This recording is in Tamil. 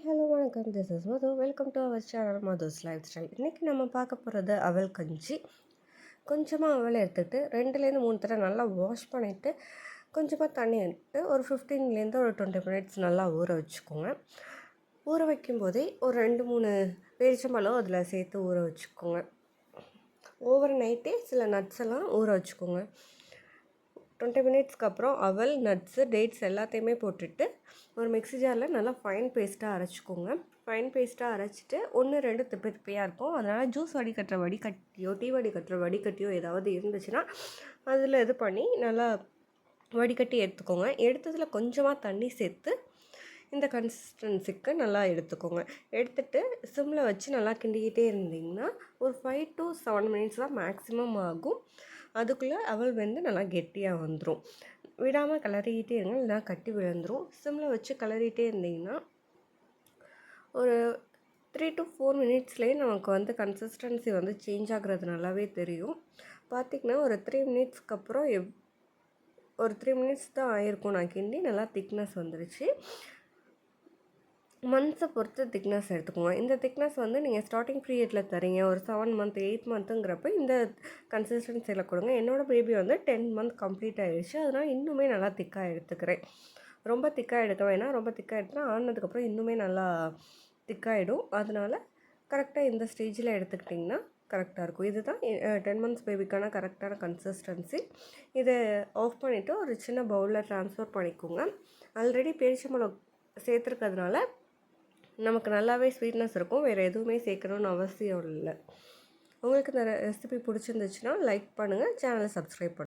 ஹாய் ஹலோ வணக்கம். This is Madhu. Welcome to our channel Madhu's lifestyle இன்றைக்கி நம்ம பார்க்க போகிறது அவல் கஞ்சி. கொஞ்சமாக அவல் எடுத்துகிட்டு ரெண்டுலேருந்து மூணு தடவை நல்லா வாஷ் பண்ணிவிட்டு கொஞ்சமாக தண்ணி எடுத்து ஒரு ஃபிஃப்டீன்லேருந்து ஒரு டுவெண்ட்டி மினிட்ஸ் நல்லா ஊற வச்சுக்கோங்க. ஊற வைக்கும்போதே ஒரு ரெண்டு மூணு பேரிச்சம்பழம் அதில் சேர்த்து ஊற வச்சுக்கோங்க. ஓவர் நைட்டே சில நட்ஸ் எல்லாம் ஊற வச்சுக்கோங்க. டுவெண்ட்டி மினிட்ஸ்க்கு அப்புறம் அவல் நட்ஸு டேட்ஸ் எல்லாத்தையுமே போட்டுட்டு ஒரு மிக்ஸி ஜாரில் நல்லா ஃபைன் பேஸ்ட்டாக அரைச்சிக்கோங்க. ஃபைன் பேஸ்ட்டாக அரைச்சிட்டு ஒன்று ரெண்டு திப்பி திப்பியாக இருக்கும். அதனால் ஜூஸ் வடிகட்டுற வடிகட்டியோ டீ வடிகட்டுற வடிகட்டியோ ஏதாவது இருந்துச்சுன்னா அதில் இது பண்ணி நல்லா வடிகட்டி எடுத்துக்கோங்க. எடுத்ததில் கொஞ்சமாக தண்ணி சேர்த்து இந்த கன்சிஸ்டன்சிக்கு நல்லா எடுத்துக்கோங்க. எடுத்துகிட்டு சிம்மில் வச்சு நல்லா கிண்டிக்கிட்டே இருந்தீங்கன்னா ஒரு ஃபைவ் டு செவன் மினிட்ஸ் தான் மேக்ஸிமம் ஆகும். அதுக்குள்ளே அவள் வந்து நல்லா கெட்டியாக வந்துடும் விடாமல் கிளறிக்கிட்டே இருங்க இல்லைனா கட்டி விழுந்துடும் சிம்மில் வச்சு கிளறிட்டே இருந்தீங்கன்னா ஒரு த்ரீ டு ஃபோர் மினிட்ஸ்லேயே நமக்கு வந்து கன்சிஸ்டன்சி வந்து சேஞ்ச் ஆகுறது நல்லாவே தெரியும். பார்த்திங்கன்னா ஒரு த்ரீ மினிட்ஸ்க்கு அப்புறம் எவ் ஒரு த்ரீ மினிட்ஸ் தான் ஆயிருக்கும். நான் கிண்டி நல்லா திக்னஸ் வந்துருச்சு. மந்த்ஸை பொறுத்து திக்னஸ் எடுத்துக்கோங்க. இந்த திக்னஸ் வந்து நீங்கள் ஸ்டார்டிங் பீரியடில் தரீங்க ஒரு செவன் மந்த் எயிட் மந்த்துங்கிறப்ப இந்த கன்சிஸ்டன்சியில் கொடுங்க. என்னோடய பேபி வந்து டென் மந்த் கம்ப்ளீட் ஆகிடுச்சு அதனால் இன்னுமே நல்லா திக்காக எடுத்துக்கிறேன். ரொம்ப திக்காக எடுக்க வேணாம். ரொம்ப திக்காக எடுத்துனா ஆனதுக்கப்புறம் இன்னுமே நல்லா திக்காகிடும் அதனால் கரெக்டாக இந்த ஸ்டேஜில் எடுத்துக்கிட்டிங்கன்னா கரெக்டாக இருக்கும். இதுதான் டென் மந்த்ஸ் பேபிக்கான கரெக்டான கன்சிஸ்டன்சி இதை ஆஃப் பண்ணிவிட்டு ஒரு சின்ன பவுலில் ட்ரான்ஸ்ஃபர் பண்ணிக்கோங்க. ஆல்ரெடி பேரிச்சம்பழம் சேர்த்துருக்கிறதுனால நமக்கு நல்லாவே ஸ்வீட்னஸ் இருக்கும். வேறு எதுவுமே சேர்க்கணுன்னு அவசியம் இல்லை. உங்களுக்கு இந்த ரெசிபி பிடிச்சிருந்துச்சுன்னா லைக் பண்ணுங்கள் சேனலை சப்ஸ்கிரைப் பண்ணுங்கள்